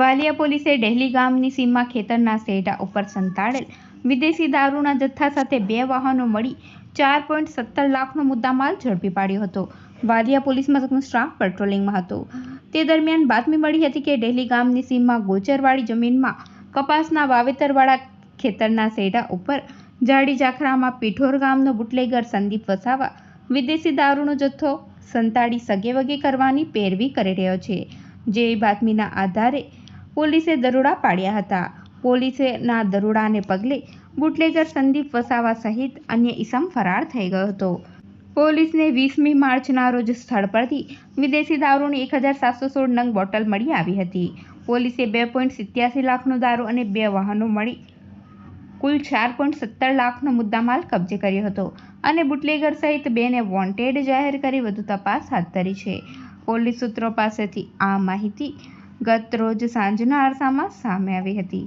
વાલિયા પોલીસે ડહેલી ગામની સીમમાં ખેતરના શેઢા ઉપર સંતાડેલ. વિદેશી દારૂના જથ્થા સાથે બે વાહનો મળી ચાર પોઈન્ટ સત્તર લાખનો મુદ્દામાલ ઝડપી પાડ્યો હતો. વાલિયા પોલીસ મથકનો સ્ટાફ પેટ્રોલિંગમાં હતો. તે દરમિયાન બાતમી મળી હતી કે ડહેલી ગામની સીમમાં ગોચરવાળી જમીનમાં કપાસના વાવેતરવાળા ખેતરના શેઢા ઉપર જાડી જાખરામાં પીઠોર ગામનો બુટલેગર સંદીપ વસાવા વિદેશી દારૂનો જથ્થો સંતાડી સગેવગે કરવાની પેરવી કરી રહ્યો છે. જે બાતમીના આધારે પોલીસે દરોડા પાડ્યા હતા. પોલીસેના દરોડાને પગલે બુટલેગર સંદીપ વસાવા સહિત અન્ય ઇસમ ફરાર થઈ ગયો હતો. પોલીસને વીસમી માર્ચના રોજ સ્થળ પરથી વિદેશી દારૂની એક હજાર સાતસો સોળ નંગ બોટલ મળી આવી હતી. પોલીસે બે પોઈન્ટ સિત્યાસી લાખનો દારૂ અને બે વાહનો મળી કુલ ચાર પોઈન્ટ સત્તર લાખનો મુદ્દામાલ કબજે કર્યો હતો અને બુટલેગર સહિત બેને વોન્ટેડ જાહેર કરી વધુ તપાસ હાથ ધરી છે. પોલીસ સૂત્રો પાસેથી આ માહિતી ગત રોજ સાંજના અરસામાં સામે આવી હતી.